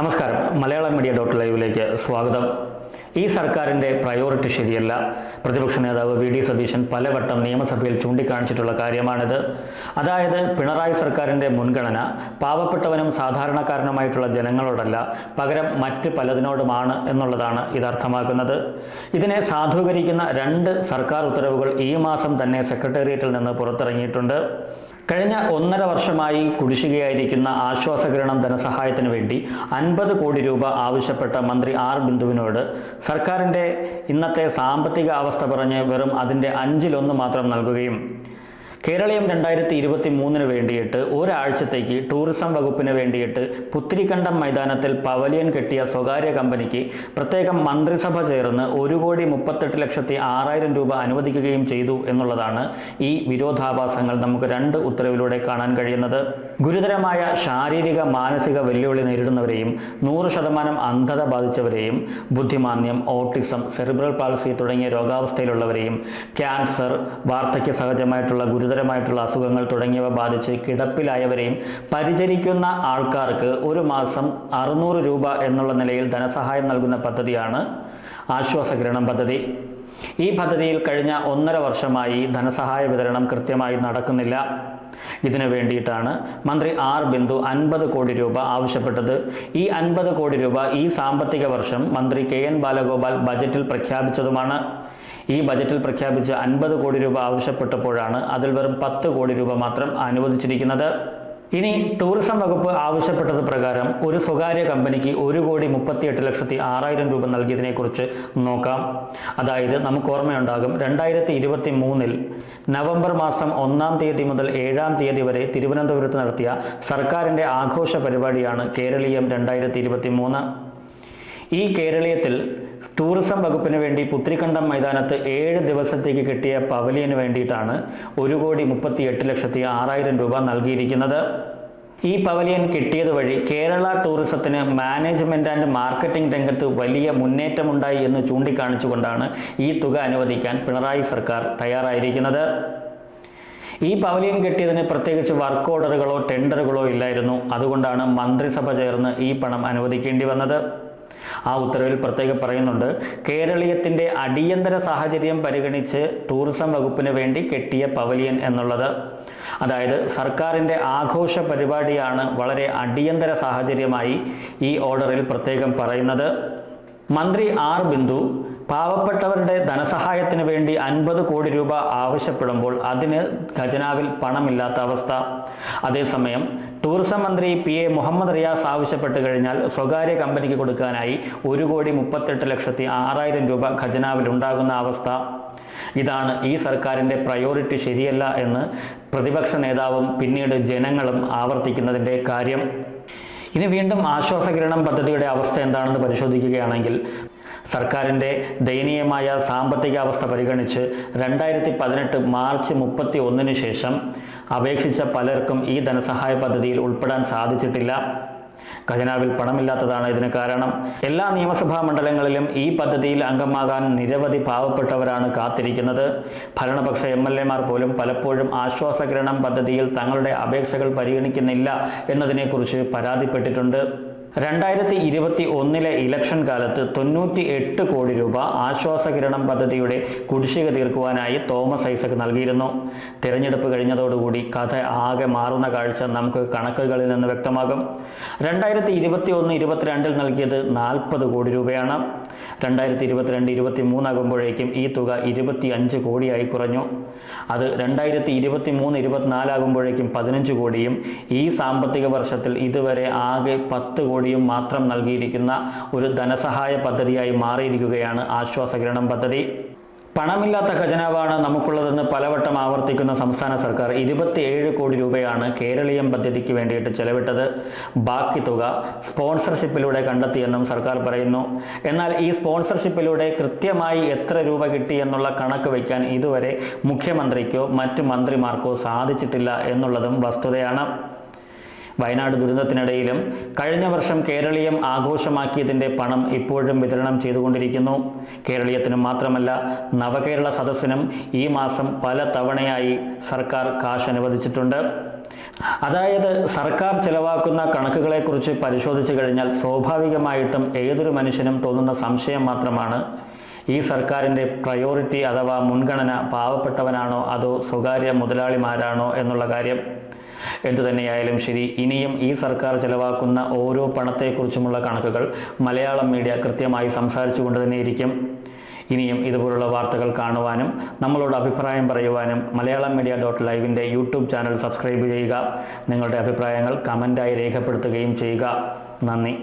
നമസ്കാരം. Malayalam media dot ലൈവിലേക്ക് സ്വാഗതം. ഈ സർക്കാരിന്റെ പ്രയോറിറ്റി ശരിയല്ല. പ്രതിപക്ഷ നേതാവ് വി ഡി സതീശൻ പലവട്ടം നിയമസഭയിൽ ചൂണ്ടിക്കാണിച്ചിട്ടുള്ള കാര്യമാണിത്. അതായത് പിണറായി സർക്കാരിന്റെ മുൻഗണന പാവപ്പെട്ടവനും സാധാരണക്കാരനുമായിട്ടുള്ള ജനങ്ങളോടല്ല പകരം മറ്റ് പലതിനോടുമാണ് എന്നുള്ളതാണ് ഇത് അർത്ഥമാക്കുന്നത് ഇതിനെ സാധൂകരിക്കുന്ന രണ്ട് സർക്കാർ ഉത്തരവുകൾ ഈ മാസം തന്നെ സെക്രട്ടേറിയറ്റിൽ നിന്ന് പുറത്തിറങ്ങിയിട്ടുണ്ട്. കഴിഞ്ഞ ഒന്നര വർഷമായി കുടിശ്ശികയായിരിക്കുന്ന ആശ്വാസകിരണം ധനസഹായത്തിന് വേണ്ടി അൻപത് കോടി രൂപ ആവശ്യപ്പെട്ട മന്ത്രി ആർ ബിന്ദുവിനോട് സർക്കാരിന്റെ ഇന്നത്തെ സാമ്പത്തിക അവസ്ഥ പറഞ്ഞ് വെറും അതിന്റെ അഞ്ചിലൊന്ന് മാത്രം നൽകുകയും കേരളീയം രണ്ടായിരത്തി ഇരുപത്തി മൂന്നിന് വേണ്ടിയിട്ട് ഒരാഴ്ചത്തേക്ക് ടൂറിസം വകുപ്പിന് വേണ്ടിയിട്ട് പുത്തിരിക്കണ്ടം മൈതാനത്തിൽ പവലിയൻ കെട്ടിയ സ്വകാര്യ കമ്പനിക്ക് പ്രത്യേകം മന്ത്രിസഭ ചേർന്ന് ഒരു കോടി മുപ്പത്തെട്ട് ലക്ഷത്തി ആറായിരം രൂപ അനുവദിക്കുകയും ചെയ്തു എന്നുള്ളതാണ് ഈ വിരോധാഭാസങ്ങൾ നമുക്ക് രണ്ട് ഉത്തരവിലൂടെ കാണാൻ കഴിയുന്നത്. ഗുരുതരമായ ശാരീരിക മാനസിക വെല്ലുവിളി നേരിടുന്നവരെയും നൂറ് ശതമാനം അന്ധത ബാധിച്ചവരെയും ബുദ്ധിമാന്യം ഓട്ടിസം സെറിബ്രൽ പാൾസി തുടങ്ങിയ രോഗാവസ്ഥയിലുള്ളവരെയും ക്യാൻസർ വാർദ്ധക്യ സഹജമായിട്ടുള്ള ഗുരുതരമായിട്ടുള്ള അസുഖങ്ങൾ തുടങ്ങിയവ ബാധിച്ച് കിടപ്പിലായവരെയും പരിചരിക്കുന്ന ആൾക്കാർക്ക് ഒരു മാസം അറുന്നൂറ് രൂപ എന്നുള്ള നിലയിൽ ധനസഹായം നൽകുന്ന പദ്ധതിയാണ് ആശ്വാസകിരണം പദ്ധതി. ഈ പദ്ധതിയിൽ കഴിഞ്ഞ ഒന്നര വർഷമായി ധനസഹായ വിതരണം കൃത്യമായി നടക്കുന്നില്ല. ഇതിനു വേണ്ടിയിട്ടാണ് മന്ത്രി ആർ ബിന്ദു അൻപത് കോടി രൂപ ആവശ്യപ്പെട്ടത്. ഈ അൻപത് കോടി രൂപ ഈ സാമ്പത്തിക വർഷം മന്ത്രി കെ എൻ ബാലഗോപാൽ ബജറ്റിൽ പ്രഖ്യാപിച്ചതുമാണ്. ഈ ബജറ്റിൽ പ്രഖ്യാപിച്ച അൻപത് കോടി രൂപ ആവശ്യപ്പെട്ടപ്പോഴാണ് അതിൽ വെറും പത്ത് കോടി രൂപ മാത്രം അനുവദിച്ചിരിക്കുന്നത്. ഇനി ടൂറിസം വകുപ്പ് ആവശ്യപ്പെട്ടത് പ്രകാരം ഒരു സ്വകാര്യ കമ്പനിക്ക് ഒരു കോടി മുപ്പത്തിയെട്ട് ലക്ഷത്തി ആറായിരം രൂപ നൽകിയതിനെക്കുറിച്ച് നോക്കാം. അതായത് നമുക്ക് ഓർമ്മയുണ്ടാകും രണ്ടായിരത്തി ഇരുപത്തി മൂന്നിൽ നവംബർ മാസം ഒന്നാം തീയതി മുതൽ ഏഴാം തീയതി വരെ തിരുവനന്തപുരത്ത് നടത്തിയ സർക്കാരിന്റെ ആഘോഷ പരിപാടിയാണ് കേരളീയം രണ്ടായിരത്തി ഈ കേരളീയത്തിൽ ടൂറിസം വകുപ്പിന് വേണ്ടി പുത്രിക്കണ്ടം മൈതാനത്ത് ഏഴ് ദിവസത്തേക്ക് കിട്ടിയ പവലിയന് വേണ്ടിയിട്ടാണ് ഒരു കോടി മുപ്പത്തി എട്ട് ലക്ഷത്തി ആറായിരം രൂപ നൽകിയിരിക്കുന്നത്. ഈ പവലിയൻ കിട്ടിയത് വഴി കേരള ടൂറിസത്തിന് മാനേജ്മെന്റ് ആൻഡ് മാർക്കറ്റിംഗ് രംഗത്ത് വലിയ മുന്നേറ്റമുണ്ടായി എന്ന് ചൂണ്ടിക്കാണിച്ചുകൊണ്ടാണ് ഈ തുക അനുവദിക്കാൻ പിണറായി സർക്കാർ തയ്യാറായിരിക്കുന്നത്. ഈ പവലിയൻ കിട്ടിയതിന് പ്രത്യേകിച്ച് വർക്ക് ഓർഡറുകളോ ടെൻഡറുകളോ ഇല്ലായിരുന്നു. അതുകൊണ്ടാണ് മന്ത്രിസഭ ചേർന്ന് ഈ പണം അനുവദിക്കേണ്ടി വന്നത്. ആ ഉത്തരവിൽ പ്രത്യേകം പറയുന്നുണ്ട് കേരളീയത്തിന്റെ അടിയന്തര സാഹചര്യം പരിഗണിച്ച് ടൂറിസം വകുപ്പിന് വേണ്ടി കെട്ടിയ പവലിയൻ എന്നുള്ളത്. അതായത് സർക്കാരിന്റെ ആഘോഷ പരിപാടിയാണ് വളരെ അടിയന്തര സാഹചര്യമായി ഈ ഓർഡറിൽ പ്രത്യേകം പറയുന്നത്. മന്ത്രി ആർ ബിന്ദു പാവപ്പെട്ടവരുടെ ധനസഹായത്തിന് വേണ്ടി അൻപത് കോടി രൂപ ആവശ്യപ്പെടുമ്പോൾ അതിന് ഖജനാവിൽ പണമില്ലാത്ത അവസ്ഥ. അതേസമയം ടൂറിസം മന്ത്രി പി എ മുഹമ്മദ് റിയാസ് ആവശ്യപ്പെട്ട് കഴിഞ്ഞാൽ സ്വകാര്യ കമ്പനിക്ക് കൊടുക്കാനായി ഒരു കോടി മുപ്പത്തെട്ട് ലക്ഷത്തി ആറായിരം രൂപ ഖജനാവിൽ ഉണ്ടാകുന്ന അവസ്ഥ. ഇതാണ് ഈ സർക്കാരിന്റെ പ്രയോറിറ്റി ശരിയല്ല എന്ന് പ്രതിപക്ഷ നേതാവും പിന്നീട് ജനങ്ങളും ആവർത്തിക്കുന്നതിന്റെ കാര്യം. ഇനി വീണ്ടും ആശ്വാസകിരണം പദ്ധതിയുടെ അവസ്ഥ എന്താണെന്ന് പരിശോധിക്കുകയാണെങ്കിൽ സർക്കാരിന്റെ ദയനീയമായ സാമ്പത്തിക അവസ്ഥ പരിഗണിച്ച് രണ്ടായിരത്തി പതിനെട്ട് മാർച്ച് മുപ്പത്തി ഒന്നിന് ശേഷം അപേക്ഷിച്ച പലർക്കും ഈ ധനസഹായ പദ്ധതിയിൽ ഉൾപ്പെടാൻ സാധിച്ചിട്ടില്ല. ഖജനാവിൽ പണമില്ലാത്തതാണ് ഇതിന് കാരണം. എല്ലാ നിയമസഭാ മണ്ഡലങ്ങളിലും ഈ പദ്ധതിയിൽ അംഗമാകാൻ നിരവധി പാവപ്പെട്ടവരാണ് കാത്തിരിക്കുന്നത്. ഭരണപക്ഷ എം എൽ എമാർ പോലും പലപ്പോഴും ആശ്വാസകിരണം പദ്ധതിയിൽ തങ്ങളുടെ അപേക്ഷകൾ പരിഗണിക്കുന്നില്ല എന്നതിനെക്കുറിച്ച് പരാതിപ്പെട്ടിട്ടുണ്ട്. രണ്ടായിരത്തി ഇരുപത്തി ഒന്നിലെ ഇലക്ഷൻ കാലത്ത് തൊണ്ണൂറ്റി എട്ട് കോടി രൂപ ആശ്വാസകിരണം പദ്ധതിയുടെ കുടിശ്ശിക തീർക്കുവാനായി തോമസ് ഐസക് നൽകിയിരുന്നു. തിരഞ്ഞെടുപ്പ് കഴിഞ്ഞതോടുകൂടി കഥ ആകെ മാറുന്ന കാഴ്ച നമുക്ക് കണക്കുകളിൽ നിന്ന് വ്യക്തമാകും. രണ്ടായിരത്തി ഇരുപത്തി ഒന്ന് ഇരുപത്തിരണ്ടിൽ നൽകിയത് നാൽപ്പത് കോടി രൂപയാണ്. രണ്ടായിരത്തി ഇരുപത്തിരണ്ട് ഇരുപത്തി മൂന്നാകുമ്പോഴേക്കും ഈ തുക ഇരുപത്തി അഞ്ച് കോടിയായി കുറഞ്ഞു. അത് രണ്ടായിരത്തി ഇരുപത്തി മൂന്ന് ഇരുപത്തിനാലാകുമ്പോഴേക്കും പതിനഞ്ച് കോടിയും ഈ സാമ്പത്തിക വർഷത്തിൽ ഇതുവരെ ആകെ പത്ത് കോടിയും മാത്രം നൽകിയിരിക്കുന്ന ഒരു ധനസഹായ പദ്ധതിയായി മാറിയിരിക്കുകയാണ് ആശ്വാസകിരണം പദ്ധതി. പണമില്ലാത്ത ഖജനാവാണ് നമുക്കുള്ളതെന്ന് പലവട്ടം ആവർത്തിക്കുന്ന സംസ്ഥാന സർക്കാർ ഇരുപത്തിയേഴ് കോടി രൂപയാണ് കേരളീയം പദ്ധതിക്ക് വേണ്ടിയിട്ട് ചെലവിട്ടത്. ബാക്കി തുക സ്പോൺസർഷിപ്പിലൂടെ കണ്ടെത്തിയെന്നും സർക്കാർ പറയുന്നു. എന്നാൽ ഈ സ്പോൺസർഷിപ്പിലൂടെ കൃത്യമായി എത്ര രൂപ കിട്ടി എന്നുള്ള കണക്ക് വയ്ക്കാൻ ഇതുവരെ മുഖ്യമന്ത്രിക്കോ മറ്റ് മന്ത്രിമാർക്കോ സാധിച്ചിട്ടില്ല എന്നുള്ളതും വസ്തുതയാണ്. വയനാട് ദുരന്തത്തിനിടയിലും കഴിഞ്ഞ വർഷം കേരളീയം ആഘോഷമാക്കിയതിന്റെ പണം ഇപ്പോഴും വിതരണം ചെയ്തുകൊണ്ടിരിക്കുന്നു. കേരളീയത്തിനും മാത്രമല്ല നവകേരള സദസ്സിനും ഈ മാസം പല തവണയായി സർക്കാർ കാശ് അനുവദിച്ചിട്ടുണ്ട്. അതായത് സർക്കാർ ചെലവാക്കുന്ന കണക്കുകളെക്കുറിച്ച് പരിശോധിച്ചു കഴിഞ്ഞാൽ സ്വാഭാവികമായിട്ടും ഏതൊരു മനുഷ്യനും തോന്നുന്ന സംശയം മാത്രമാണ്. ഈ സർക്കാരിന്റെ പ്രയോറിറ്റി അഥവാ മുൻഗണന പാവപ്പെട്ടവനാണോ അതോ സ്വകാര്യ മുതലാളിമാരാണോ എന്നുള്ള കാര്യം എന്തു തന്നെയായാലും ശരി. ഇനിയും ഈ സർക്കാർ ചെലവാക്കുന്ന ഓരോ പണത്തെക്കുറിച്ചുമുള്ള കണക്കുകൾ മലയാളം മീഡിയ കൃത്യമായി സംസാരിച്ചു കൊണ്ട് തന്നെയിരിക്കും ഇനിയും ഇതുപോലുള്ള വാർത്തകൾ കാണുവാനും നമ്മളോട് അഭിപ്രായം പറയുവാനും മലയാളം മീഡിയ ഡോട്ട് ലൈവിന്റെ യൂട്യൂബ് ചാനൽ സബ്സ്ക്രൈബ് ചെയ്യുക. നിങ്ങളുടെ അഭിപ്രായങ്ങൾ കമന്റായി രേഖപ്പെടുത്തുകയും ചെയ്യുക. നന്ദി.